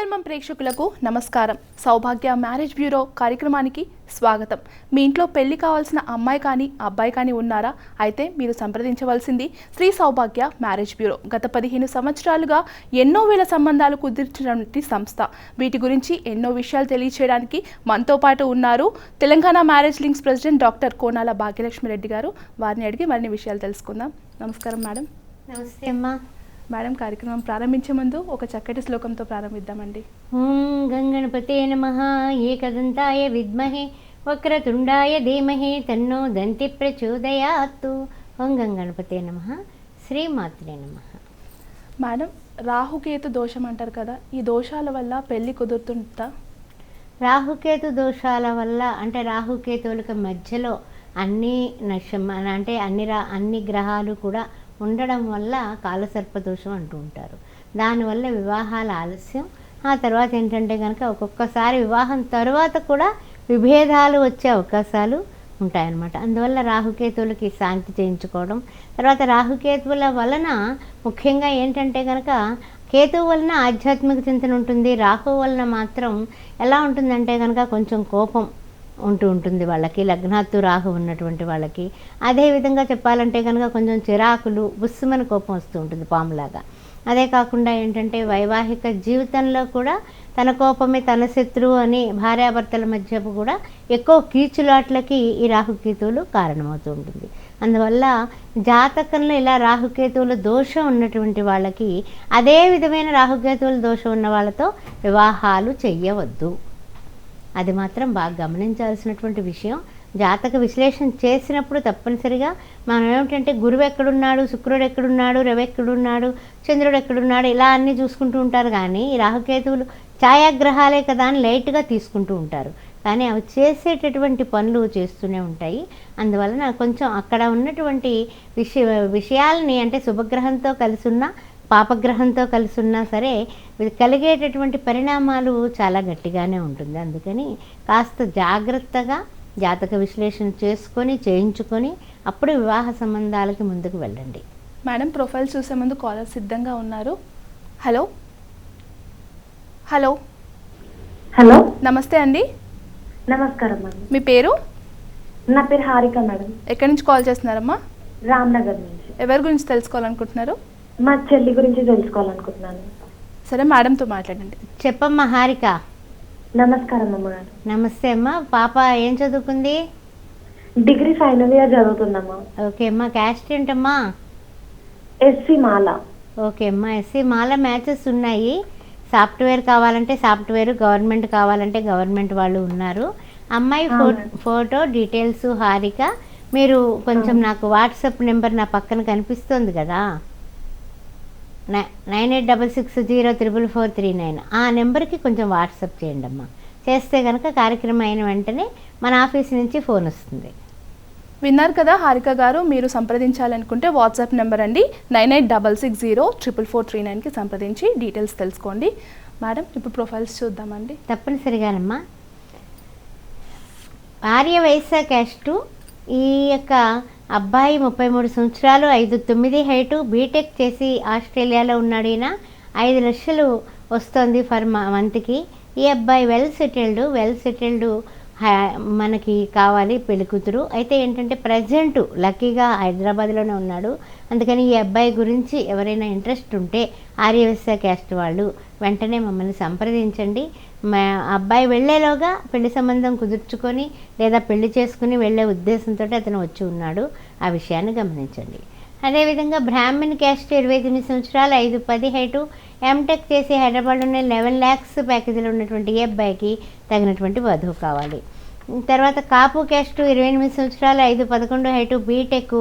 ధర్మం ప్రేక్షకులకు నమస్కారం. సౌభాగ్య మ్యారేజ్ బ్యూరో కార్యక్రమానికి స్వాగతం. మీ ఇంట్లో పెళ్ళి కావాల్సిన అమ్మాయి కానీ అబ్బాయి కానీ ఉన్నారా? అయితే మీరు సంప్రదించవలసింది శ్రీ సౌభాగ్య మ్యారేజ్ బ్యూరో. గత పదిహేను సంవత్సరాలుగా ఎన్నో వేల సంబంధాలు కుదిర్చినటువంటి సంస్థ. వీటి గురించి ఎన్నో విషయాలు తెలియచేయడానికి మనతో పాటు ఉన్నారు Telangana marriage links president doctor Konala Bhagyalakshmi Reddy garu. వారిని అడిగి మరిన్ని విషయాలు తెలుసుకుందాం. నమస్కారం మేడం. నమస్తే అమ్మా. మేడం కార్యక్రమం ప్రారంభించే ముందు ఒక చక్కటి శ్లోకంతో ప్రారంభిద్దామండి. ఓం గంగణపతే నమ. ఏకదంతాయ విద్మహే. వక్రతుండాయ ధీమహి. తన్నో దంతి ప్రచోదయాత్తు. ఓం గంగణపతే నమ. శ్రీమాత్రే నమ. మేడం రాహుకేతు దోషం అంటారు కదా ఈ దోషాల వల్ల పెళ్ళి కుదురుతుంటా రాహుకేతు దోషాల వల్ల అంటే రాహుకేతువులకు మధ్యలో అన్ని నశం అంటే అన్ని రా అన్ని గ్రహాలు కూడా ఉండడం వల్ల కాలసర్ప దోషం అంటూ ఉంటారు. దానివల్ల వివాహాల ఆలస్యం. ఆ తర్వాత ఏంటంటే కనుక ఒక్కొక్కసారి వివాహం తర్వాత కూడా విభేదాలు వచ్చే అవకాశాలు ఉంటాయన్నమాట. అందువల్ల రాహుకేతువులకి శాంతి చేయించుకోవడం తర్వాత రాహుకేతువుల వలన ముఖ్యంగా ఏంటంటే కనుక కేతువు వలన ఆధ్యాత్మిక చింతన ఉంటుంది రాహు వలన మాత్రం ఎలా ఉంటుందంటే కనుక కొంచెం కోపం ఉంటూ ఉంటుంది వాళ్ళకి లగ్నాత్తు రాహు ఉన్నటువంటి వాళ్ళకి. అదేవిధంగా చెప్పాలంటే కనుక కొంచెం చిరాకులు బుస్సుమని కోపం వస్తూ ఉంటుంది పాములాగా. అదే కాకుండా ఏంటంటే వైవాహిక జీవితంలో కూడా తన కోపమే తన శత్రువు అని భార్యాభర్తల మధ్య కూడా ఎక్కువ కీచులాట్లకి ఈ రాహుకేతువులు కారణమవుతూ ఉంటుంది. అందువల్ల జాతకంలో ఇలా రాహుకేతువుల దోషం ఉన్నటువంటి వాళ్ళకి అదే విధమైన రాహుకేతువుల దోషం ఉన్న వాళ్ళతో వివాహాలు చెయ్యవద్దు. అది మాత్రం బాగా గమనించాల్సినటువంటి విషయం. జాతక విశ్లేషణ చేసినప్పుడు తప్పనిసరిగా మనం ఏమిటంటే గురువు ఎక్కడున్నాడు శుక్రుడు ఎక్కడున్నాడు రవి ఎక్కడున్నాడు చంద్రుడు ఎక్కడున్నాడు ఇలా అన్నీ చూసుకుంటూ ఉంటారు. కానీ ఈ రాహుకేతువులు ఛాయాగ్రహాలే కదా అని లైట్గా తీసుకుంటూ ఉంటారు. కానీ అవి చేసేటటువంటి పనులు చేస్తూనే ఉంటాయి. అందువలన కొంచెం అక్కడ ఉన్నటువంటి విషయ విషయాలని అంటే శుభగ్రహంతో కలిసి ఉన్న పాపగ్రహంతో కలిసి ఉన్నా సరే ఇది కలిగేటటువంటి పరిణామాలు చాలా గట్టిగానే ఉంటుంది. అందుకని కాస్త జాగ్రత్తగా జాతక విశ్లేషణ చేసుకొని చేయించుకొని అప్పుడు వివాహ సంబంధాలకి ముందుకు వెళ్ళండి. మేడం ప్రొఫైల్ చూసే ముందు కాలర్ సిద్ధంగా ఉన్నారు. హలో? హలో? హలో? నమస్తే అండి. నమస్కారం మేడం. మీ పేరు? నా పేరు హారిక మేడం. ఎక్కడి నుంచి కాల్ చేస్తున్నారమ్మా? రామ్నగర్ నుంచి. ఎవరి గురించి తెలుసుకోవాలనుకుంటున్నారు? మా చెల్లి గురించి తెలుసుకోవాలనుకుంటున్నాను. సరే మేడంతో మాట్లాడండి. చెప్పమ్మా హారిక. నమస్కారం అమ్మగారు నమస్తే అమ్మా. పాప ఏం చదువుకుంది? డిగ్రీ ఫైనల్ ఇయర్ చదువుతుందమ్మా. ఓకే అమ్మా క్యాస్ట్ ఏంటమ్మా? ఎస్సి మాల. ఓకే అమ్మా ఎస్సీ మాల మ్యాచెస్ ఉన్నాయి. సాఫ్ట్వేర్ కావాలంటే సాఫ్ట్వేర్ గవర్నమెంట్ కావాలంటే గవర్నమెంట్ వాళ్ళు ఉన్నారు. అమ్మాయి. Photo details Harika. మీరు కొంచెం నాకు వాట్సాప్ నెంబర్ నా పక్కన కనిపిస్తుంది కదా. Nine eight double six zero triple four three nine. ఆ నెంబర్కి కొంచెం వాట్సాప్ చేయండి అమ్మా చేస్తే కనుక కార్యక్రమం అయిన వెంటనే మన ఆఫీస్ నుంచి ఫోన్ వస్తుంది. విన్నారు కదా హారిక గారు మీరు సంప్రదించాలనుకుంటే వాట్సాప్ నెంబర్ అండి. Nine eight double six zero triple four three నైన్కి సంప్రదించి డీటెయిల్స్ తెలుసుకోండి. మేడం ఇప్పుడు ప్రొఫైల్స్ చూద్దామండి. తప్పనిసరిగానమ్మా ఆర్య వైశ్య క్యాస్టు ఈ యొక్క అబ్బాయి ముప్పై మూడు సంవత్సరాలు ఐదు తొమ్మిది హైటు బీటెక్ చేసి ఆస్ట్రేలియాలో ఉన్నాడు ఈయన. ఐదు లక్షలు వస్తుంది ఫర్ మంత్కి. ఈ అబ్బాయి వెల్ సెటిల్డ్ వెల్ సెటిల్డ్ మనకి కావాలి పెళ్ళి కూతురు. అయితే ఏంటంటే ప్రజెంట్ లక్కీగా హైదరాబాద్లోనే ఉన్నాడు. అందుకని ఈ అబ్బాయి గురించి ఎవరైనా ఇంట్రెస్ట్ ఉంటే ఆర్యవస్య క్యాస్ట్ వాళ్ళు వెంటనే మమ్మల్ని సంప్రదించండి. మా అబ్బాయి వెళ్ళేలోగా పెళ్ళి సంబంధం కుదుర్చుకొని లేదా పెళ్ళి చేసుకుని వెళ్ళే ఉద్దేశంతో అతను వచ్చి ఉన్నాడు. ఆ విషయాన్ని గమనించండి. అదేవిధంగా బ్రాహ్మణ్ క్యాస్ట్ ఇరవై తొమ్మిది సంవత్సరాలు ఐదు పది హైటు ఎంటెక్ చేసి హైదరాబాద్లోనే లెవెన్ ల్యాక్స్ ప్యాకేజీలో ఉన్నటువంటి ఈ అబ్బాయికి తగినటువంటి వధువు కావాలి. తర్వాత కాపు క్యాస్ట్ ఇరవై ఎనిమిది సంవత్సరాలు ఐదు పదకొండు హైటు బీటెక్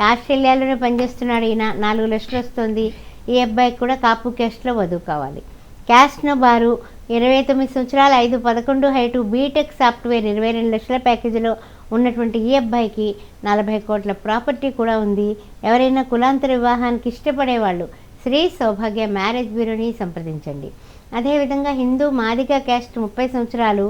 ఆస్ట్రేలియాలోనే పనిచేస్తున్నాడు. ఈయన నాలుగు లక్షలు వస్తుంది. ఈ అబ్బాయికి కూడా కాపు క్యాస్ట్లో వధువు కావాలి. క్యాస్ట్ను బారు ఇరవై తొమ్మిది సంవత్సరాలు ఐదు పదకొండు హైటు బీటెక్ సాఫ్ట్వేర్ ఇరవై రెండు లక్షల ప్యాకేజీలో ఉన్నటువంటి ఈ అబ్బాయికి నలభై కోట్ల ప్రాపర్టీ కూడా ఉంది. ఎవరైనా కులాంతర వివాహానికి ఇష్టపడేవాళ్ళు శ్రీ సౌభాగ్య మ్యారేజ్ బ్యూరోని సంప్రదించండి. అదేవిధంగా హిందూ మాదిక క్యాస్ట్ ముప్పై సంవత్సరాలు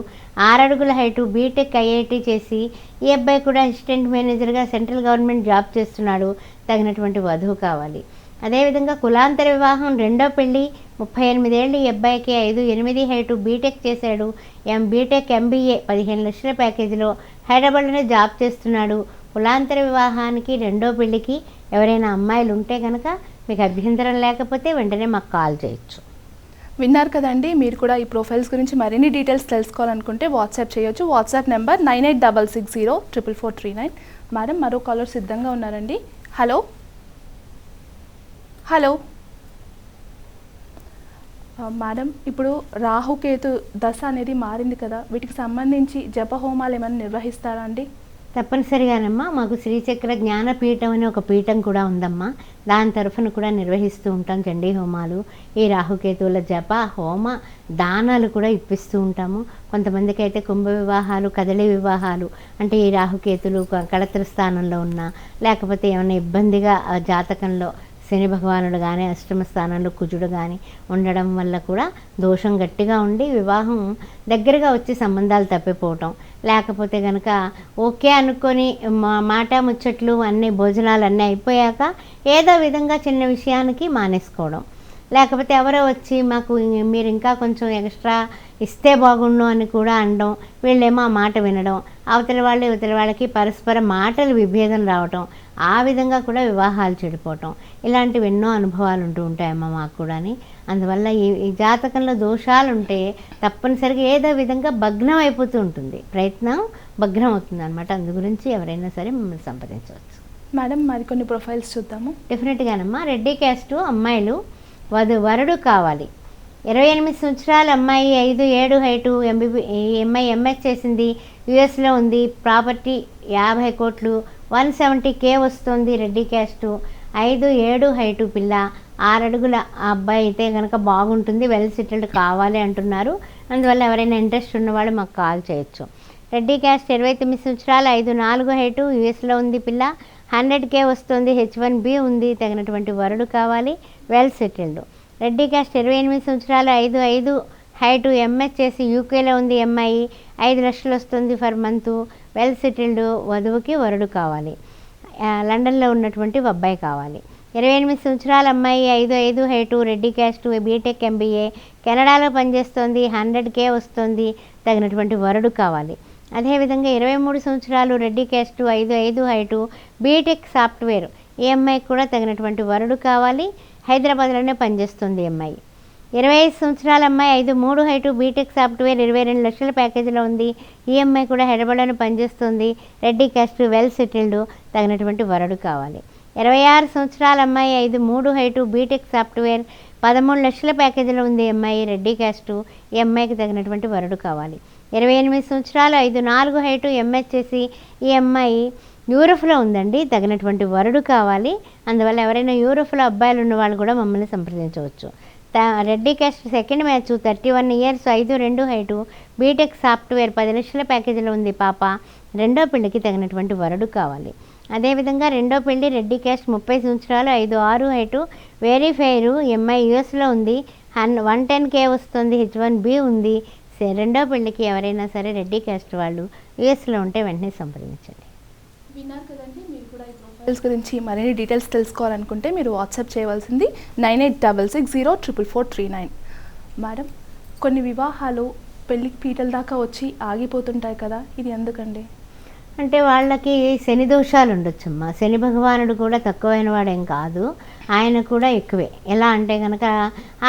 ఆరడుగుల హైటు బీటెక్ ఐఐటి చేసి ఈ అబ్బాయి కూడా అసిస్టెంట్ మేనేజర్గా సెంట్రల్ గవర్నమెంట్ జాబ్ చేస్తున్నాడు. తగినటువంటి వధువు కావాలి. అదేవిధంగా కులాంతర వివాహం రెండో పెళ్ళి ముప్పై ఎనిమిదేళ్ళు ఈ అబ్బాయికి ఐదు ఎనిమిది హైటు బీటెక్ చేశాడు. ఎం బీటెక్ ఎంబీఏ పదిహేను లక్షల ప్యాకేజీలో హైదరాబాద్లోనే జాబ్ చేస్తున్నాడు. కులాంతర వివాహానికి రెండో పెళ్ళికి ఎవరైనా అమ్మాయిలు ఉంటే కనుక మీకు అభ్యంతరం లేకపోతే వెంటనే మాకు కాల్ చేయొచ్చు. విన్నారు కదండి మీరు కూడా ఈ ప్రొఫైల్స్ గురించి మరిన్ని డీటెయిల్స్ తెలుసుకోవాలనుకుంటే వాట్సాప్ చేయొచ్చు. WhatsApp number nine eight double six zero triple four three nine. Madam మరో కాలర్ సిద్ధంగా ఉన్నారండి. హలో. హలో. మేడం ఇప్పుడు రాహుకేతు దశ అనేది మారింది కదా. వీటికి సంబంధించి జప హోమాలు ఏమైనా నిర్వహిస్తారా అండి? తప్పనిసరిగానమ్మా మాకు శ్రీచక్ర జ్ఞానపీఠం అనే ఒక పీఠం కూడా ఉందమ్మా. దాని తరఫున కూడా నిర్వహిస్తూ ఉంటాం చండీ హోమాలు. ఈ రాహుకేతువుల జప హోమ దానాలు కూడా ఇప్పిస్తూ ఉంటాము. కొంతమందికి అయితే కుంభ వివాహాలు కదలి వివాహాలు అంటే ఈ రాహుకేతులు కళత్ర స్థానంలో ఉన్న లేకపోతే ఏమైనా ఇబ్బందిగా జాతకంలో శని భగవానుడు కానీ అష్టమ స్థానంలో కుజుడు కానీ ఉండడం వల్ల కూడా దోషం గట్టిగా ఉండి వివాహం దగ్గరగా వచ్చి సంబంధాలు తప్పిపోవటం. లేకపోతే కనుక ఓకే అనుకొని మా మాట ముచ్చట్లు అన్ని భోజనాలు అన్నీ అయిపోయాక ఏదో విధంగా చిన్న విషయానికి మానేసుకోవడం. లేకపోతే ఎవరో వచ్చి మాకు మీరు ఇంకా కొంచెం ఎక్స్ట్రా ఇస్తే బాగుండు అని కూడా అనడం వీళ్ళేమో ఆ మాట వినడం అవతల వాళ్ళు ఇవతల వాళ్ళకి పరస్పర మాటలు విభేదం రావటం ఆ విధంగా కూడా వివాహాలు చెడిపోవటం. ఇలాంటివి ఎన్నో అనుభవాలు ఉంటూ ఉంటాయమ్మ మాకు కూడాని. అందువల్ల ఈ ఈ జాతకంలో దోషాలు ఉంటే తప్పనిసరిగా ఏదో విధంగా భగ్నం అయిపోతూ ఉంటుంది. ప్రయత్నం భగ్నం అవుతుంది అనమాట అందు గురించి ఎవరైనా సరే మమ్మల్ని సంప్రదించవచ్చు. మేడం మరికొన్ని ప్రొఫైల్స్ చూద్దాము. డెఫినెట్గానమ్మా రెడ్డి క్యాస్ట్ అమ్మాయిలు వధు వరుడు కావాలి. ఇరవై ఎనిమిది సంవత్సరాల అమ్మాయి ఐదు ఏడు హైటు ఎంబీబీ ఈ అమ్మాయి ఎంఎస్ చేసింది యుఎస్లో ఉంది ప్రాపర్టీ యాభై కోట్లు వన్ సెవెంటీ కే వస్తుంది రెడ్డి క్యాస్టు. ఐదు ఏడు హైటు పిల్ల. ఆరడుగుల ఆ అబ్బాయి అయితే కనుక బాగుంటుంది వెల్ సెటిల్డ్ కావాలి అంటున్నారు. అందువల్ల ఎవరైనా ఇంట్రెస్ట్ ఉన్నవాళ్ళు మాకు కాల్ చేయొచ్చు. రెడ్డి క్యాస్ట్ ఇరవై తొమ్మిది సంవత్సరాలు ఐదు నాలుగు హైటు యుఎస్లో ఉంది పిల్ల. హండ్రెడ్ కే వస్తుంది హెచ్ వన్ బి ఉంది తగినటువంటి వరుడు కావాలి వెల్ సెటిల్డ్ రెడ్డి క్యాస్ట్ ఇరవై ఎనిమిది సంవత్సరాలు ఐదు ఐదు హైటు ఎంఎస్ చేసి యూకేలో ఉంది ఎంఐ ఐదు లక్షలు వస్తుంది ఫర్ మంత్. వెల్ సెటిల్డ్ వధువుకి వరుడు కావాలి. లండన్లో ఉన్నటువంటి అబ్బాయి కావాలి. ఇరవై ఎనిమిది సంవత్సరాల అమ్మాయి ఐదు ఐదు height Reddy caste B Tech MBA కెనడాలో పనిచేస్తోంది హండ్రెడ్ కే వస్తుంది తగినటువంటి వరుడు కావాలి. అదేవిధంగా ఇరవై మూడు సంవత్సరాలు రెడ్డి క్యాస్ట్ ఐదు ఐదు హైటు బీటెక్ సాఫ్ట్వేర్ ఈ అమ్మాయికి కూడా తగినటువంటి వరుడు కావాలి. హైదరాబాద్లోనే పనిచేస్తుంది అమ్మాయి. ఇరవై ఐదు సంవత్సరాల అమ్మాయి ఐదు మూడు హైటు బీటెక్ సాఫ్ట్వేర్ ఇరవై రెండు లక్షల ప్యాకేజీలో ఉంది. ఈ అమ్మాయి కూడా హైదరాబాద్లోనే పనిచేస్తుంది. Reddy caste well settled. తగినటువంటి వరుడు కావాలి. ఇరవై ఆరు సంవత్సరాల అమ్మాయి ఐదు మూడు హైటు బీటెక్ సాఫ్ట్వేర్ పదమూడు లక్షల ప్యాకేజీలో ఉంది ఈ అమ్మాయి రెడ్డి క్యాస్ట్. ఈ అమ్మాయికి తగినటువంటి వరుడు కావాలి. ఇరవై ఎనిమిది సంవత్సరాలు ఐదు నాలుగు హైటు ఎంఎస్ చేసి ఈ అమ్మాయి యూరఫ్లో ఉందండి. తగినటువంటి వరుడు కావాలి. అందువల్ల ఎవరైనా యూరఫ్లో అబ్బాయిలు ఉన్న వాళ్ళు కూడా మమ్మల్ని సంప్రదించవచ్చు. Reddy caste second match thirty one years ఐదు రెండు హైటు. బీటెక్ సాఫ్ట్వేర్ పది లక్షల ప్యాకేజీలో ఉంది పాప. రెండో పెళ్ళికి తగినటువంటి వరుడు కావాలి. అదేవిధంగా రెండో పెళ్ళి రెడ్డి క్యాస్ట్ ముప్పై సంవత్సరాలు ఐదు ఆరు హైటు. వెరిఫైరు ఎంఐ యూఎస్లో ఉంది. హన్ వన్ టెన్ కే వస్తుంది హెచ్ వన్ బి ఉంది. రెండో పెళ్ళికి ఎవరైనా సరే రెడ్డి క్యాస్ట్ వాళ్ళు యూఎస్లో ఉంటే వెంటనే సంప్రదించండి. విన్నారు కదండి. మీరు గురించి మరిన్ని డీటెయిల్స్ తెలుసుకోవాలనుకుంటే మీరు వాట్సాప్ చేయవలసింది nine eight double six zero triple four three nine madam కొన్ని వివాహాలు పెళ్ళికి పీటల దాకా వచ్చి ఆగిపోతుంటాయి కదా ఇది ఎందుకండి? అంటే వాళ్ళకి శని దోషాలు ఉండొచ్చమ్మా. శని భగవానుడు కూడా తక్కువైన వాడేం కాదు. ఆయన కూడా ఎక్కువే. ఎలా అంటే కనుక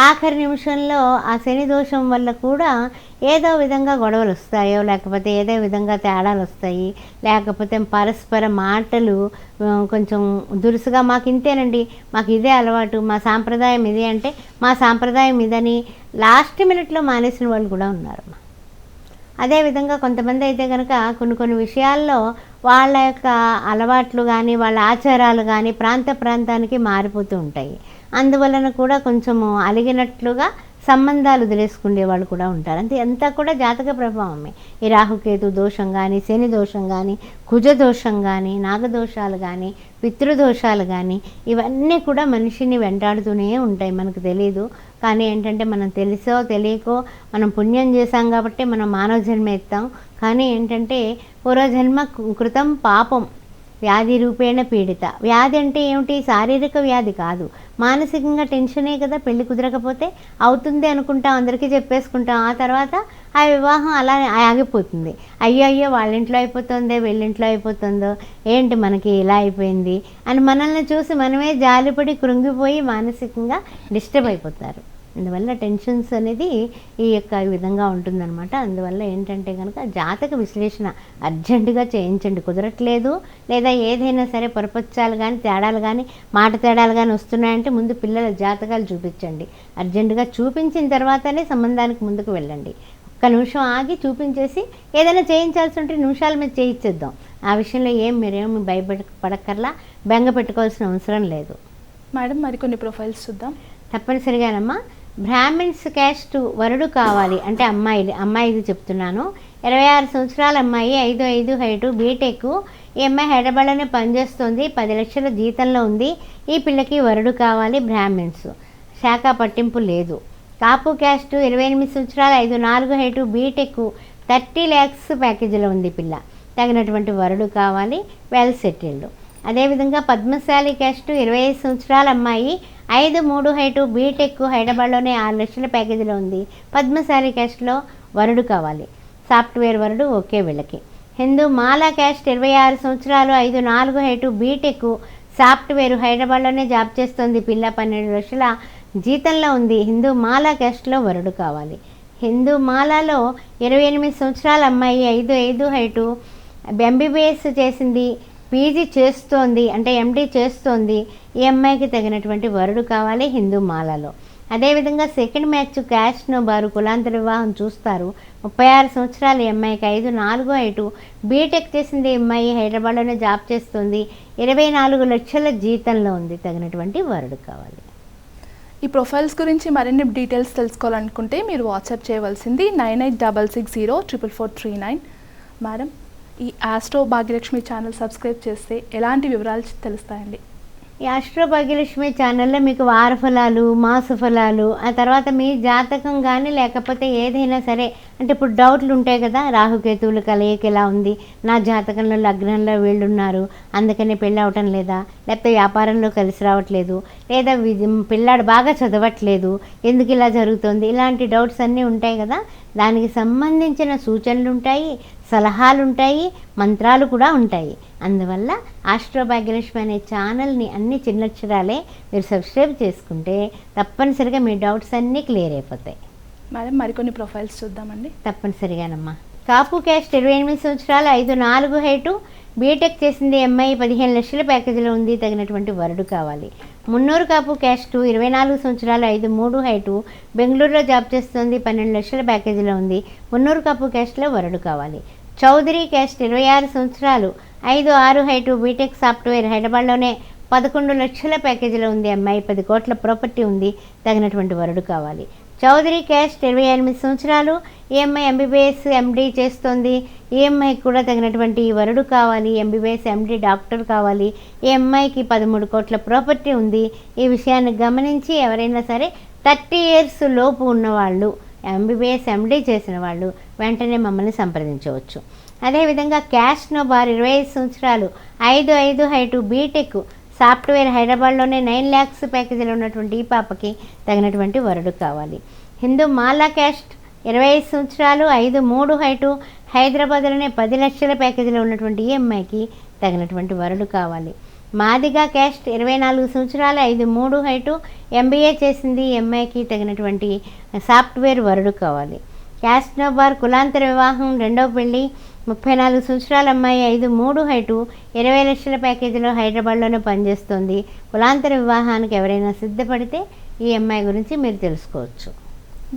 ఆఖరి నిమిషంలో ఆ శని దోషం వల్ల కూడా ఏదో విధంగా గొడవలు వస్తాయో లేకపోతే ఏదో విధంగా తేడాలు వస్తాయి లేకపోతే పరస్పర మాటలు కొంచెం దురుసుగా మాకు ఇంతేనండి. మాకు ఇదే అలవాటు మా సాంప్రదాయం ఇదే అంటే మా సాంప్రదాయం ఇదని లాస్ట్ మినిట్లో మానేసిన వాళ్ళు కూడా ఉన్నారు అదేవిధంగా కొంతమంది అయితే కనుక కొన్ని కొన్ని విషయాల్లో వాళ్ళ యొక్క అలవాట్లు కానీ వాళ్ళ ఆచారాలు కానీ ప్రాంత ప్రాంతానికి మారిపోతూ ఉంటాయి. అందువలన కూడా కొంచెము అలిగినట్లుగా సంబంధాలు వదిలేసుకునే వాళ్ళు కూడా ఉంటారు. అంతే అంతా కూడా జాతక ప్రభావమే. ఈ రాహుకేతు దోషం కానీ శని దోషం కానీ కుజ దోషం కానీ నాగదోషాలు కానీ పితృదోషాలు కానీ ఇవన్నీ కూడా మనిషిని వెంటాడుతూనే ఉంటాయి. మనకు తెలియదు కానీ ఏంటంటే మనం తెలుసో తెలియకో మనం పుణ్యం చేశాం కాబట్టి మనం మానవ జన్మ ఎత్తాం. కానీ ఏంటంటే పూర్వజన్మ కృతం పాపం. వ్యాధి రూపేణ పీడిత. వ్యాధి అంటే ఏమిటి? శారీరక వ్యాధి కాదు. మానసికంగా టెన్షనే కదా పెళ్ళి కుదరకపోతే అవుతుంది అనుకుంటాం అందరికీ చెప్పేసుకుంటాం. ఆ తర్వాత ఆ వివాహం అలా ఆగిపోతుంది. అయ్యో అయ్యో వాళ్ళ ఇంట్లో అయిపోతుందో వీళ్ళింట్లో అయిపోతుందో ఏంటి మనకి ఇలా అయిపోయింది అని మనల్ని చూసి మనమే జాలిపడి కృంగిపోయి మానసికంగా డిస్టర్బ్ అయిపోతారు. అందువల్ల టెన్షన్స్ అనేది ఈ యొక్క విధంగా ఉంటుందన్నమాట. అందువల్ల ఏంటంటే కనుక జాతక విశ్లేషణ అర్జెంటుగా చేయించండి. కుదరట్లేదు. లేదా ఏదైనా సరే పొరపచ్చాలు కానీ తేడాలు కానీ మాట తేడాలు కానీ వస్తున్నాయంటే ముందు పిల్లల జాతకాలు చూపించండి. అర్జెంటుగా చూపించిన తర్వాతనే సంబంధానికి ముందుకు వెళ్ళండి. ఒక్క నిమిషం ఆగి చూపించేసి ఏదైనా చేయించాల్సి ఉంటే నిమిషాల మీద చేయించేద్దాం ఆ విషయంలో ఏం మీరేమి భయపడ పడక్కర్లా. బెంగ పెట్టుకోవాల్సిన అవసరం లేదు. మేడం మరికొన్ని ప్రొఫైల్స్ చూద్దాం. తప్పనిసరిగానమ్మా. బ్రాహ్మిన్స్ క్యాస్ట్ వరుడు కావాలి అంటే అమ్మాయిలు అమ్మాయిది చెప్తున్నాను. ఇరవై ఆరు సంవత్సరాల అమ్మాయి ఐదు ఐదు హైటు బీటెక్ ఈ అమ్మాయి హైదరాబాద్లోనే పనిచేస్తుంది. పది లక్షల జీతంలో ఉంది. ఈ పిల్లకి వరుడు కావాలి బ్రాహ్మిన్స్. శాఖ పట్టింపు లేదు. కాపు క్యాస్ట్ ఇరవై ఎనిమిది సంవత్సరాలు ఐదు నాలుగు హైటు బీటెక్ థర్టీ ల్యాక్స్ ప్యాకేజీలో ఉంది పిల్ల. తగినటువంటి వరుడు కావాలి వెల్ సెటిల్డ్. అదేవిధంగా పద్మశాలి క్యాస్ట్ ఇరవై ఐదు సంవత్సరాల అమ్మాయి ఐదు మూడు హైటు బీటెక్ హైదరాబాద్లోనే ఆరు లక్షల ప్యాకేజీలో ఉంది. పద్మశాలి క్యాస్ట్లో వరుడు కావాలి. సాఫ్ట్వేర్ వరుడు ఓకే వీళ్ళకి. హిందూ మాలా క్యాస్ట్ ఇరవై ఆరు సంవత్సరాలు ఐదు నాలుగు హైటు బీటెక్ సాఫ్ట్వేర్ హైదరాబాద్లోనే జాబ్ చేస్తుంది. పిల్ల పన్నెండు లక్షల జీతంలో ఉంది. హిందూ మాలా క్యాస్ట్లో వరుడు కావాలి. హిందూ మాలాలో ఇరవై ఎనిమిది సంవత్సరాల అమ్మాయి ఐదు ఐదు హైటు ఎంబీబీఎస్ చేసింది. పీజీ చేస్తోంది అంటే ఎండీ చేస్తోంది ఈ అమ్మాయికి తగినటువంటి వరుడు కావాలి హిందూ మాలలో. అదేవిధంగా సెకండ్ మ్యాచ్ క్యాష్ను వారు కులాంతర వివాహం చూస్తారు. ముప్పై ఆరు సంవత్సరాలు అమ్మాయికి ఐదు నాలుగు ఐటు బీటెక్ చేసింది అమ్మాయి హైదరాబాద్లోనే జాబ్ చేస్తుంది. ఇరవై నాలుగు లక్షల జీతంలో ఉంది తగినటువంటి వరుడు కావాలి. ఈ ప్రొఫైల్స్ గురించి మరిన్ని డీటెయిల్స్ తెలుసుకోవాలనుకుంటే మీరు వాట్సాప్ చేయవలసింది nine eight double six zero triple four three nine. Madam ఈ ఆస్ట్రో భాగ్యలక్ష్మి ఛానల్ సబ్స్క్రైబ్ చేస్తే ఎలాంటి వివరాలు తెలుస్తాయండి? ఈ ఆస్ట్రో భాగ్యలక్ష్మి ఛానల్లో మీకు వార ఫలాలు మాస ఫలాలు ఆ తర్వాత మీ జాతకం కానీ లేకపోతే ఏదైనా సరే అంటే ఇప్పుడు డౌట్లు ఉంటాయి కదా రాహుకేతువుల కలయిక ఎలా ఉంది నా జాతకంలో లగ్నంలో వీళ్ళున్నారు అందుకని పెళ్ళి అవటం లేదా లేకపోతే వ్యాపారంలో కలిసి రావట్లేదు లేదా పిల్లాడు బాగా చదవట్లేదు ఎందుకు ఇలా జరుగుతుంది ఇలాంటి డౌట్స్ అన్నీ ఉంటాయి కదా దానికి సంబంధించిన సూచనలు ఉంటాయి సలహాలు ఉంటాయి మంత్రాలు కూడా ఉంటాయి. అందువల్ల ఆస్ట్రో భాగ్యలక్ష్మి అనే ఛానల్ని అన్ని చిన్నక్షరాలే మీరు సబ్స్క్రైబ్ చేసుకుంటే తప్పనిసరిగా మీ డౌట్స్ అన్నీ క్లియర్ అయిపోతాయి. మేడం మరికొన్ని ప్రొఫైల్స్ చూద్దామండి. తప్పనిసరిగానమ్మా. కాపు క్యాస్ట్ ఇరవై ఎనిమిది సంవత్సరాలు ఐదు నాలుగు హైటు బీటెక్ చేసింది ఎంఐ పదిహేను లక్షల ప్యాకేజీలో ఉంది తగినటువంటి వరుడు కావాలి. మున్నూరు కాపు క్యాస్ట్ ఇరవై నాలుగు సంవత్సరాలు ఐదు మూడు హైటు బెంగళూరులో జాబ్ చేస్తుంది పన్నెండు లక్షల ప్యాకేజీలో ఉంది. మున్నూరు కాపు క్యాస్ట్లో వరుడు కావాలి. చౌదరి క్యాస్ట్ ఇరవై ఆరు సంవత్సరాలు ఐదు ఆరు హైటు బీటెక్ సాఫ్ట్వేర్ హైదరాబాద్లోనే పదకొండు లక్షల ప్యాకేజీలో ఉంది. అమ్మాయి పది కోట్ల ప్రాపర్టీ ఉంది. తగినటువంటి వరుడు కావాలి. చౌదరి క్యాస్ట్ ఇరవై ఎనిమిది సంవత్సరాలు ఈఎంఐ ఎంబీబీఎస్ ఎండీ చేస్తుంది. ఈఎంఐ కూడా తగినటువంటి వరుడు కావాలి ఎంబీబీఎస్ ఎండీ డాక్టర్ కావాలి. ఈఎంఐకి పదమూడు కోట్ల ప్రాపర్టీ ఉంది. ఈ విషయాన్ని గమనించి ఎవరైనా సరే థర్టీ ఇయర్స్ లోపు ఉన్నవాళ్ళు ఎంబీబీఎస్ ఎండీ చేసిన వాళ్ళు వెంటనే మమ్మల్ని సంప్రదించవచ్చు. అదేవిధంగా క్యాష్ నోబార్ ఇరవై ఐదు సంవత్సరాలు ఐదు ఐదు హైటు బీటెక్ సాఫ్ట్వేర్ హైదరాబాద్లోనే నైన్ ల్యాక్స్ ప్యాకేజీలో ఉన్నటువంటి ఈ పాపకి తగినటువంటి వరుడు కావాలి. హిందూ మాలా క్యాస్ట్ ఇరవై ఐదు సంవత్సరాలు ఐదు మూడు హైటు హైదరాబాద్లోనే పది లక్షల ప్యాకేజీలో ఉన్నటువంటి ఈ అమ్మాయికి తగినటువంటి వరుడు కావాలి. మాదిగా క్యాస్ట్ ఇరవై నాలుగు సంవత్సరాలు ఐదు మూడు హైటు ఎంబీఏ చేసింది ఈ అమ్మాయికి తగినటువంటి సాఫ్ట్వేర్ వరుడు కావాలి. క్యాస్ట్ నోబార్ కులాంతర వివాహం రెండవ పెళ్ళి ముప్పై నాలుగు సంవత్సరాల అమ్మాయి ఐదు మూడు హైటు ఇరవై లక్షల ప్యాకేజీలో హైదరాబాద్లోనే పనిచేస్తుంది. కులాంతర వివాహానికి ఎవరైనా సిద్ధపడితే ఈ అమ్మాయి గురించి మీరు తెలుసుకోవచ్చు.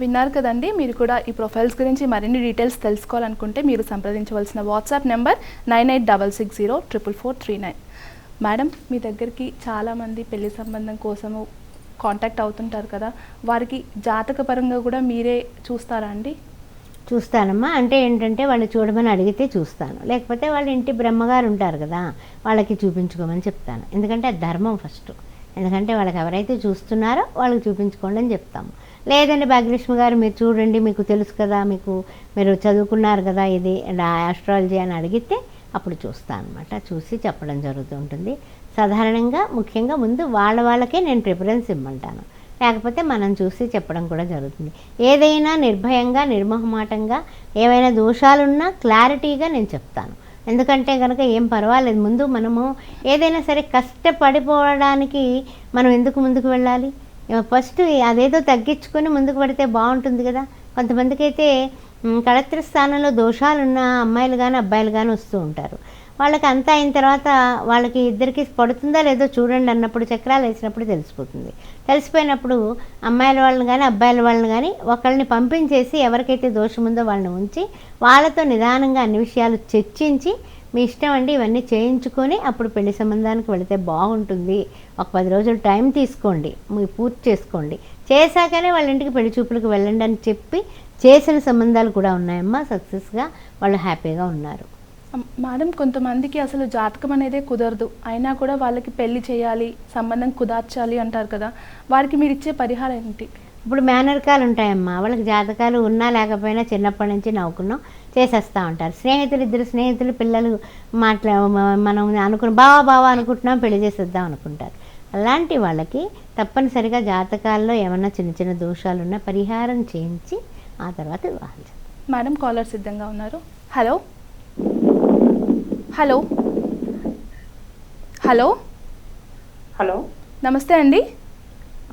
విన్నారు కదండి మీరు కూడా ఈ ప్రొఫైల్స్ గురించి మరిన్ని డీటెయిల్స్ తెలుసుకోవాలనుకుంటే మీరు సంప్రదించవలసిన WhatsApp number nine eight double six zero triple four three nine. Madam మీ దగ్గరికి చాలామంది పెళ్ళి సంబంధం కోసము కాంటాక్ట్ అవుతుంటారు కదా వారికి జాతకపరంగా కూడా మీరే చూస్తారా అండి? చూస్తానమ్మా. అంటే ఏంటంటే వాళ్ళు చూడమని అడిగితే చూస్తాను. లేకపోతే వాళ్ళ ఇంటి బ్రహ్మగారు ఉంటారు కదా వాళ్ళకి చూపించుకోమని చెప్తాను. ఎందుకంటే అది ధర్మం ఫస్ట్ ఎందుకంటే వాళ్ళకి ఎవరైతే చూస్తున్నారో వాళ్ళకి చూపించుకోండి అని చెప్తాము. లేదండి భాగ్యలక్ష్మి గారు మీరు చూడండి మీకు తెలుసు కదా మీకు మీరు చదువుకున్నారు కదా ఇది ఆస్ట్రాలజీ అని అడిగితే అప్పుడు చూస్తాను అనమాట చూసి చెప్పడం జరుగుతూ ఉంటుంది. సాధారణంగా ముఖ్యంగా ముందు వాళ్ళ వాళ్ళకే నేను ప్రిఫరెన్స్ ఇమ్మంటాను. లేకపోతే మనం చూసి చెప్పడం కూడా జరుగుతుంది. ఏదైనా నిర్భయంగా నిర్మోహమాటంగా ఏవైనా దోషాలున్నా క్లారిటీగా నేను చెప్తాను. ఎందుకంటే కనుక ఏం పర్వాలేదు. ముందు మనము ఏదైనా సరే కష్టపడిపోవడానికి మనం ఎందుకు ముందుకు వెళ్ళాలి? ఫస్ట్ అదేదో తగ్గించుకొని ముందుకు పడితే బాగుంటుంది కదా. కొంతమందికి అయితే కళత్ర స్థానంలో దోషాలున్న అమ్మాయిలు కానీ అబ్బాయిలు కానీ వస్తూ ఉంటారు. వాళ్ళకి అంతా అయిన తర్వాత వాళ్ళకి ఇద్దరికి పడుతుందా లేదో చూడండి అన్నప్పుడు చక్రాలు వేసినప్పుడు తెలిసిపోతుంది. తెలిసిపోయినప్పుడు అమ్మాయిల వాళ్ళని కానీ అబ్బాయిల వాళ్ళని కానీ ఒకళ్ళని పంపించేసి ఎవరికైతే దోషం ఉందో వాళ్ళని ఉంచి వాళ్ళతో నిదానంగా అన్ని విషయాలు చర్చించి మీ ఇష్టం అండి ఇవన్నీ చేయించుకొని అప్పుడు పెళ్ళి సంబంధానికి వెళితే బాగుంటుంది. ఒక పది రోజులు టైం తీసుకోండి. మీ పూర్తి చేసుకోండి. చేశాకనే వాళ్ళ ఇంటికి పెళ్ళి చూపులకు వెళ్ళండి అని చెప్పి చేసిన సంబంధాలు కూడా ఉన్నాయమ్మా. సక్సెస్గా వాళ్ళు హ్యాపీగా ఉన్నారు. మేడం కొంతమందికి అసలు జాతకం అనేదే కుదరదు. అయినా కూడా వాళ్ళకి పెళ్ళి చేయాలి సంబంధం కుదార్చాలి అంటారు కదా. వారికి మీరు ఇచ్చే పరిహారం ఏంటి? ఇప్పుడు మేనరకాలు ఉంటాయమ్మా. వాళ్ళకి జాతకాలు ఉన్నా లేకపోయినా చిన్నప్పటి నుంచి నవ్వుకున్నాం చేసేస్తూ ఉంటారు. స్నేహితులు ఇద్దరు స్నేహితులు పిల్లలు మాట్లా మనం అనుకున్న బావా బావా అనుకుంటున్నాం పెళ్ళి చేసేద్దాం అనుకుంటారు. అలాంటి వాళ్ళకి తప్పనిసరిగా జాతకాల్లో ఏమన్నా చిన్న చిన్న దోషాలు ఉన్నా పరిహారం చేయించి ఆ తర్వాత వివాహం. మేడం కాలర్ సిద్ధంగా ఉన్నారు. హలో? హలో. హలో. హలో. నమస్తే అండి.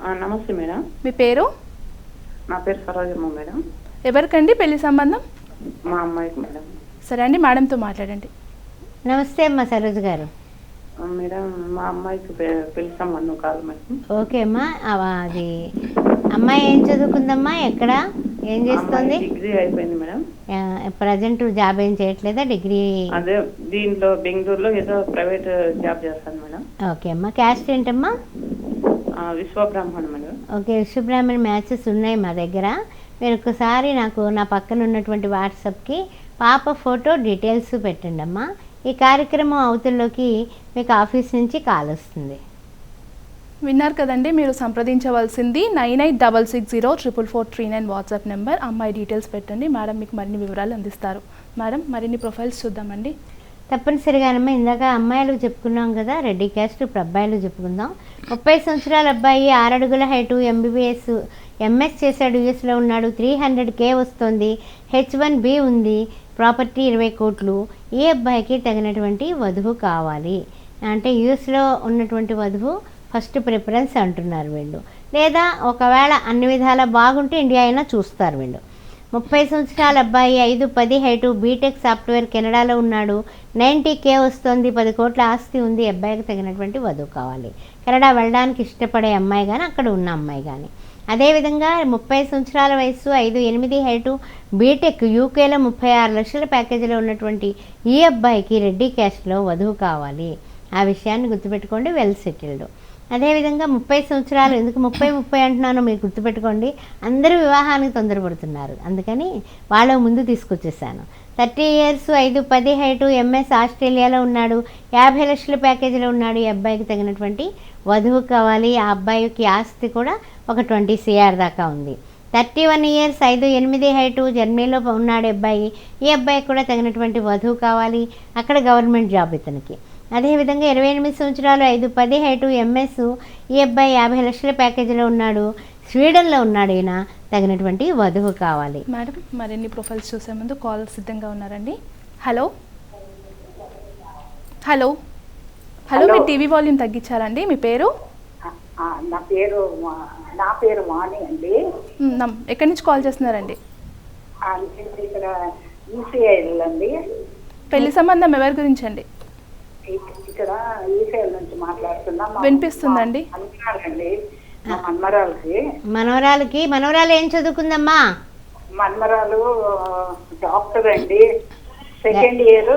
నమస్తే మేడం. మీ పేరు? నా పేరు సరోజమ్మ మేడం. ఎవరికండి పెళ్ళి సంబంధం? మా అమ్మాయికి మేడం. సరే అండి మేడంతో మాట్లాడండి. నమస్తే అమ్మా సరోజ్ గారు. మేడం మా అమ్మాయికి పెళ్ళి సంబంధం కాదు మేడం. ఓకే అమ్మా అవ- అది అమ్మాయి ఏం చదువుకుందమ్మా? ఎక్కడ? ఏం చేస్తుంది? డిగ్రీ అయిపోయింది మేడం. ప్రజెంట్ జాబ్ ఏం చేయట్లేదా? డిగ్రీ అదే దీంట్లో బెంగళూరులో ఏదో ప్రైవేట్ జాబ్ చేస్తాను మేడం. ఓకే అమ్మా. క్యాస్ట్ ఏంటమ్మా? Vishwabrahman madam. Okay Vishwabrahman matches ఉన్నాయి మా దగ్గర. మీరు ఒకసారి నాకు నా పక్కన ఉన్నటువంటి వాట్సాప్కి పాప ఫోటో డీటెయిల్స్ పెట్టండి అమ్మా ఈ కార్యక్రమం అవతల్లోకి మీకు ఆఫీస్ నుంచి కాల్ వస్తుంది. విన్నారు కదండి మీరు సంప్రదించవలసింది nine eight double six zero triple four three nine WhatsApp number. అమ్మాయి డీటెయిల్స్ పెట్టండి మేడం మీకు మరిన్ని వివరాలు అందిస్తారు. మేడం మరిన్ని ప్రొఫైల్స్ చూద్దామండి. తప్పనిసరిగానమ్మా ఇందాక అమ్మాయిలు చెప్పుకున్నాం కదా రెడ్డి క్యాస్ట్ ఇప్పుడు అబ్బాయిలు చెప్పుకుందాం. ముప్పై సంవత్సరాల అబ్బాయి ఆరడుగుల హైటు ఎంబీబీఎస్ ఎంఎస్ చేశాడు యూఎస్లో ఉన్నాడు త్రీ హండ్రెడ్ కే వస్తుంది హెచ్ వన్ బి ఉంది ప్రాపర్టీ ఇరవై కోట్లు. ఈ అబ్బాయికి తగినటువంటి వధువు కావాలి. అంటే యూఎస్లో ఉన్నటువంటి వధువు ఫస్ట్ ప్రిఫరెన్స్ అంటున్నారు వీళ్ళు. లేదా ఒకవేళ అన్ని విధాలా బాగుంటే ఇండియా అయినా చూస్తారు వీళ్ళు. ముప్పై సంవత్సరాల అబ్బాయి ఐదు పది హైటు బీటెక్ సాఫ్ట్వేర్ కెనడాలో ఉన్నాడు. నైంటీ కే వస్తుంది పది కోట్ల ఆస్తి ఉంది అబ్బాయికి తగినటువంటి వధువు కావాలి. కెనడా వెళ్ళడానికి ఇష్టపడే అమ్మాయి కానీ అక్కడ ఉన్న అమ్మాయి కానీ అదేవిధంగా ముప్పై సంవత్సరాల వయసు ఐదు ఎనిమిది హైటు బీటెక్ యూకేలో ముప్పై ఆరు లక్షల ప్యాకేజీలో ఉన్నటువంటి ఈ అబ్బాయికి రెడ్డి క్యాష్లో వధువు కావాలి. ఆ విషయాన్ని గుర్తుపెట్టుకోండి వెల్ సెటిల్డ్. అదేవిధంగా ముప్పై సంవత్సరాలు ఎందుకు ముప్పై ముప్పై అంటున్నానో మీరు గుర్తుపెట్టుకోండి. అందరూ వివాహానికి తొందరపడుతున్నారు. అందుకని వాళ్ళ ముందు తీసుకొచ్చేసాను. థర్టీ ఇయర్స్ ఐదు పది హైటు ఎంఎస్ ఆస్ట్రేలియాలో ఉన్నాడు. యాభై లక్షల ప్యాకేజీలో ఉన్నాడు ఈ అబ్బాయికి తగినటువంటి వధువు కావాలి. ఆ అబ్బాయికి ఆస్తి కూడా ఒక ట్వంటీ సిఆర్ దాకా ఉంది. థర్టీ వన్ ఇయర్స్ ఐదు ఎనిమిది హైటు జర్మనీలో ఉన్నాడు అబ్బాయి. ఈ అబ్బాయికి కూడా తగినటువంటి వధువు కావాలి. అక్కడ గవర్నమెంట్ జాబ్ ఇతనికి. అదేవిధంగా ఇరవై ఎనిమిది సంవత్సరాలు ఐదు పది హైటు ఎంఎస్ ఈ అబ్బాయి యాభై లక్షల ప్యాకేజీలో ఉన్నాడు. స్వీడన్లో ఉన్నాడు ఈయన. తగినటువంటి వధువు కావాలి. మేడం మరిన్ని ప్రొఫైల్స్ చూసే ముందు కాల్ సిద్ధంగా ఉన్నారండి. హలో? హలో? హలో మీ టీవీ వాల్యూమ్ తగ్గించారండి మీ పేరు? నా పేరు నా పేరు వాణి అండి. ఎక్కడి నుంచి కాల్ చేస్తున్నారండి? ఆ, నేను ఇక్కడ ఈసీఐఎల్ అండి పెళ్ళి సంబంధం ఎవరి గురించి అండి? ఇక్కడ ఈసీఐఎల్ నుంచి మాట్లాడుతున్నా. వినిపిస్తుందండి. మన్మరాలకి మనవరాలకి. మనవరాలు ఏం చదువుకుందమ్మా? మన్మరాలు డాక్టర్ అండి. Second year.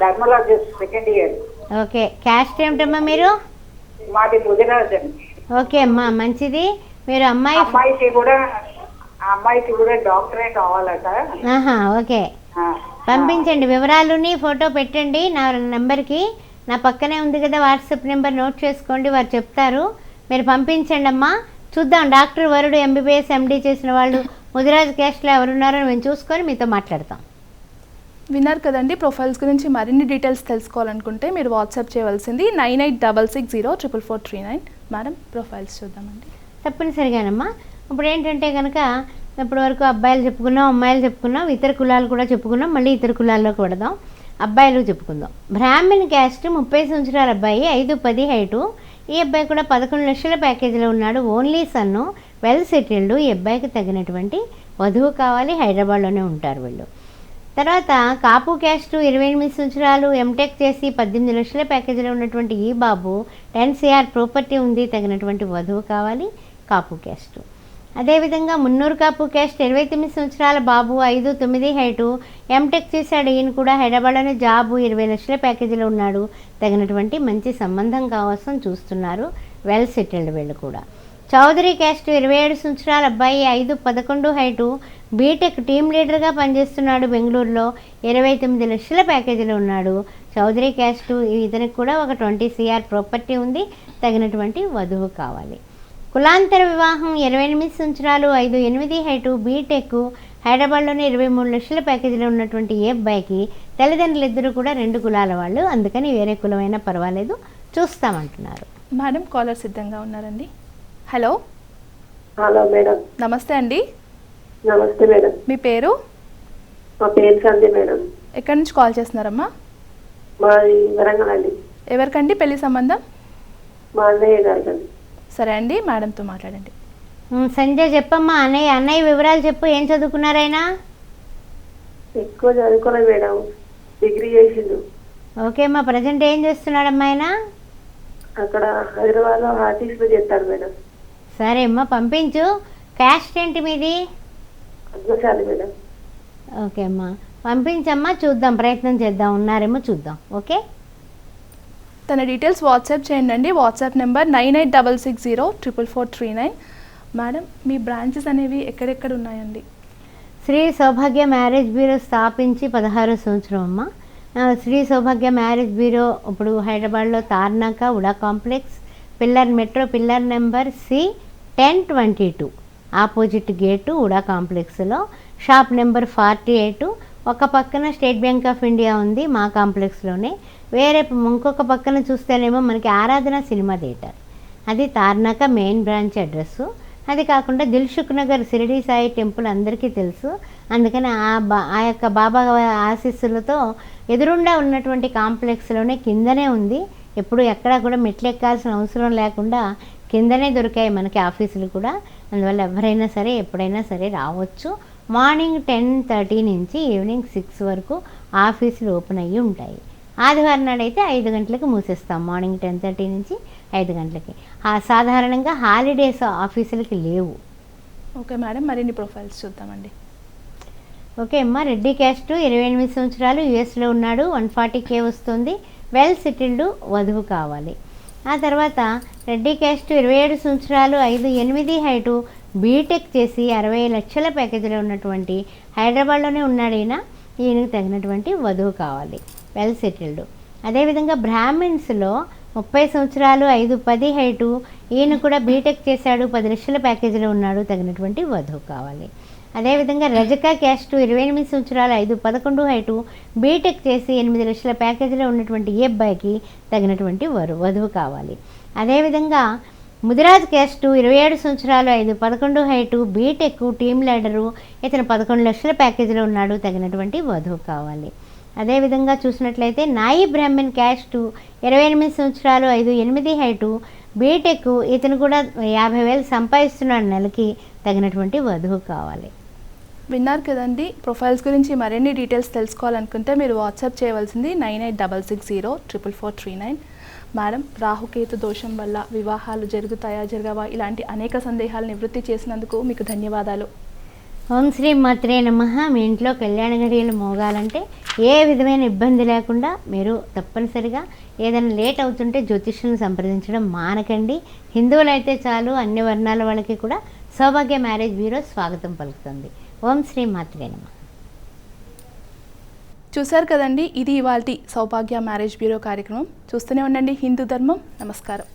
Dermatologist second year okay. Caste ఏమిటమ్మా మీరు? మాది గుజరాత్ అండి ఓకే అమ్మా మంచిది. మీరు అమ్మాయి అమ్మాయికి కూడా అమ్మాయికి కూడా డాక్టరే కావాలట. ఆహా ఓకే. పంపించండి వివరాలుని ఫోటో పెట్టండి. నా నెంబర్కి నా పక్కనే ఉంది కదా వాట్సాప్ నెంబర్ నోట్ చేసుకోండి వారు చెప్తారు. మీరు పంపించండి అమ్మా చూద్దాం డాక్టర్ వరుడు ఎంబీబీఎస్ ఎండీ చేసిన వాళ్ళు ముదిరాజ్ క్యాస్ట్లో ఎవరున్నారో మేము చూసుకొని మీతో మాట్లాడతాం. విన్నారు కదండి ప్రొఫైల్స్ గురించి మరిన్ని డీటెయిల్స్ తెలుసుకోవాలనుకుంటే మీరు వాట్సాప్ చేయవలసింది nine eight double six zero triple four three nine. Madam profiles చూద్దామండి. తప్పనిసరిగానమ్మా. ఇప్పుడు ఏంటంటే కనుక ఇప్పటి వరకు అబ్బాయిలు చెప్పుకున్నాం అమ్మాయిలు చెప్పుకున్నాం ఇతర కులాలు కూడా చెప్పుకున్నాం మళ్ళీ ఇతర కులాల్లోకి పడదాం అబ్బాయిలు చెప్పుకుందాం. బ్రాహ్మణ్ క్యాస్ట్ ముప్పై సంవత్సరాల అబ్బాయి ఐదు పది హైటు. ఈ అబ్బాయి కూడా పదకొండు లక్షల ప్యాకేజీలో ఉన్నాడు. Only son well settled. ఈ అబ్బాయికి తగినటువంటి వధువు కావాలి హైదరాబాద్లోనే ఉంటారు వీళ్ళు. తర్వాత కాపు క్యాస్ట్ ఇరవై ఎనిమిది సంవత్సరాలు ఎంటెక్ చేసి పద్దెనిమిది లక్షల ప్యాకేజీలో ఉన్నటువంటి ఈ బాబు టెన్ సిఆర్ ప్రాపర్టీ ఉంది తగినటువంటి వధువు కావాలి కాపు క్యాస్ట్. అదేవిధంగా మున్నూరు కాపు క్యాస్ట్ ఇరవై తొమ్మిది సంవత్సరాల బాబు ఐదు తొమ్మిది హైటు ఎంటెక్ చేశాడు. ఈయన కూడా హైదరాబాద్లోనే జాబు ఇరవై లక్షల ప్యాకేజీలో ఉన్నాడు. తగినటువంటి మంచి సంబంధం కోసం చూస్తున్నారు. వెల్ సెటిల్డ్ వీళ్ళు కూడా. చౌదరి క్యాస్ట్ ఇరవై ఏడు సంవత్సరాల అబ్బాయి ఐదు పదకొండు హైటు బీటెక్ టీమ్ లీడర్గా పనిచేస్తున్నాడు బెంగళూరులో. ఇరవై తొమ్మిది లక్షల ప్యాకేజీలో ఉన్నాడు. చౌదరి క్యాస్ట్ ఇతనికి కూడా ఒక ట్వంటీ సిఆర్ ప్రాపర్టీ ఉంది. తగినటువంటి వధువు కావాలి. కులాంతర వివాహం ఇరవై ఎనిమిది సంవత్సరాలు ఐదు ఎనిమిది హైటు బీటెక్ హైదరాబాద్లోనే ఇరవై మూడు లక్షల ప్యాకేజీలో ఉన్నటువంటి ఏ అబ్బాయికి తల్లిదండ్రులు ఇద్దరు కూడా రెండు కులాల వాళ్ళు. అందుకని వేరే కులమైనా పర్వాలేదు. చూస్తామంటున్నారు. మేడం కాలర్ సిద్ధంగా ఉన్నారండి. హలో. Hello madam. నమస్తే అండి. నమస్తే మేడం. మీ పేరు? మా పేరు సంధ్య మేడం. ఎక్కడి నుంచి కాల్ చేస్తున్నారమ్మా? మాది వరంగల్ అండి. ఎవరికండి పెళ్ళి సంబంధం? మా అన్నయ్య సరే అండి మేడంతో మాట్లాడండి. సంజయ్ చెప్పమ్మా అన్నయ్య అన్నయ్య వివరాలు చెప్పు ఏం చదువుకున్నారైనా ఎక్కువ చదువుకోలేదు మేడం డిగ్రీ చేసిండు. ఓకే అమ్మా ప్రజెంట్ ఏం చేస్తున్నాడమ్మా ఆయన? అక్కడ హైదరాబాద్లో ఆర్టీసీలో చేస్తాడు మేడం. సరే అమ్మా పంపించు. క్యాస్ట్ ఏంటి మీది? మేడం. ఓకే అమ్మా పంపించమ్మా చూద్దాం ప్రయత్నం చేద్దాం ఉన్నారేమో చూద్దాం ఓకే? తన డీటెయిల్స్ వాట్సాప్ చేయండి అండి WhatsApp number nine eight double six zero triple four three nine madam మీ బ్రాంచెస్ అనేవి ఎక్కడెక్కడ ఉన్నాయండి? శ్రీ సౌభాగ్య మ్యారేజ్ బ్యూరో స్థాపించి పదహారో సంవత్సరం అమ్మ. శ్రీ సౌభాగ్య మ్యారేజ్ బ్యూరో ఇప్పుడు హైదరాబాద్లో Tarnaka HUDA complex pillar metro pillar number C ten twenty two. Opposite gate HUDA కాంప్లెక్స్లో. Shop number forty eight. ఒక పక్కన స్టేట్ బ్యాంక్ ఆఫ్ ఇండియా ఉంది మా కాంప్లెక్స్లోనే. వేరే ఇంకొక పక్కన చూస్తేనేమో మనకి ఆరాధన సినిమా థియేటర్. అది తార్నాక మెయిన్ బ్రాంచ్ అడ్రస్సు. అది కాకుండా దిల్షుక్ నగర్ షిరిడి సాయి టెంపుల్ అందరికీ తెలుసు. అందుకని ఆ బా ఆ యొక్క బాబా ఆశీస్సులతో ఎదురుండా ఉన్నటువంటి కాంప్లెక్స్లోనే కిందనే ఉంది. ఎప్పుడు ఎక్కడా కూడా మెట్లు ఎక్కాల్సిన అవసరం లేకుండా కిందనే దొరికాయి మనకి ఆఫీసులు కూడా. అందువల్ల ఎవరైనా సరే ఎప్పుడైనా సరే రావచ్చు. మార్నింగ్ టెన్ థర్టీ నుంచి ఈవినింగ్ సిక్స్ వరకు ఆఫీసులు ఓపెన్ అయ్యి ఉంటాయి. ఆదివారం నాడైతే ఐదు గంటలకు మూసేస్తాం. మార్నింగ్ టెన్ థర్టీ నుంచి ఐదు గంటలకి. సాధారణంగా హాలిడేస్ ఆఫీసులకి లేవు. ఓకే మేడం మరిన్ని ప్రొఫైల్స్ చూద్దామండి. ఓకే అమ్మా రెడ్డి క్యాస్ట్ ఇరవై ఎనిమిది సంవత్సరాలు యుఎస్లో ఉన్నాడు. వన్ ఫార్టీ కే వస్తుంది. వెల్ సెటిల్డ్ వధువు కావాలి. ఆ తర్వాత రెడ్డి క్యాస్ట్ ఇరవై ఏడు సంవత్సరాలు ఐదు ఎనిమిది హైటు బీటెక్ చేసి అరవై లక్షల ప్యాకేజీలో ఉన్నటువంటి హైదరాబాద్లోనే ఉన్నాడు ఈయన. ఈయనకు తగినటువంటి వధువు కావాలి. వెల్ సెటిల్డ్ అదేవిధంగా బ్రాహ్మిన్స్లో ముప్పై సంవత్సరాలు ఐదు పది హైటు ఈయన కూడా బీటెక్ చేశాడు పది లక్షల ప్యాకేజీలో ఉన్నాడు తగినటువంటి వధువు కావాలి. అదేవిధంగా రజక క్యాస్ట్ ఇరవై ఎనిమిది సంవత్సరాలు ఐదు పదకొండు హైటు బీటెక్ చేసి ఎనిమిది లక్షల ప్యాకేజీలో ఉన్నటువంటి ఈ అబ్బాయికి తగినటువంటి వరు వధువు కావాలి. అదేవిధంగా ముదిరాజ్ క్యాస్ట్ ఇరవై ఏడు సంవత్సరాలు ఐదు పదకొండు హైటు బీటెక్ టీమ్ లీడరు ఇతను పదకొండు లక్షల ప్యాకేజీలో ఉన్నాడు తగినటువంటి వధువు కావాలి. అదేవిధంగా చూసినట్లయితే నాయి బ్రాహ్మణ్ క్యాస్ట్ ఇరవై ఎనిమిది సంవత్సరాలు ఐదు ఎనిమిది హైటు బీటెక్ ఇతను కూడా యాభై వేలు సంపాదిస్తున్నాడు నెలకి తగినటువంటి వధువు కావాలి. విన్నారు కదండి ప్రొఫైల్స్ గురించి మరిన్ని డీటెయిల్స్ తెలుసుకోవాలనుకుంటే మీరు వాట్సాప్ చేయవలసింది nine eight double six zero triple four three nine. Madam Rahu Ketu దోషం వల్ల వివాహాలు జరుగుతాయా జరగవా? ఇలాంటి అనేక సందేహాలు నివృత్తి చేసినందుకు మీకు ధన్యవాదాలు. ఓం శ్రీ మాత్రే నమ. మీ ఇంట్లో కళ్యాణ గడియలు మోగాలంటే ఏ విధమైన ఇబ్బంది లేకుండా మీరు తప్పనిసరిగా ఏదైనా లేట్ అవుతుంటే జ్యోతిష్యులను సంప్రదించడం మానకండి. హిందువులైతే చాలు అన్ని వర్ణాల వాళ్ళకి కూడా సౌభాగ్య మ్యారేజ్ బ్యూరో స్వాగతం పలుకుతుంది. ఓం శ్రీ మాత్రే నమ. చూశారు కదండి ఇది ఇవాళ సౌభాగ్య మ్యారేజ్ బ్యూరో కార్యక్రమం. చూస్తూనే ఉండండి హిందూ ధర్మం. నమస్కారం.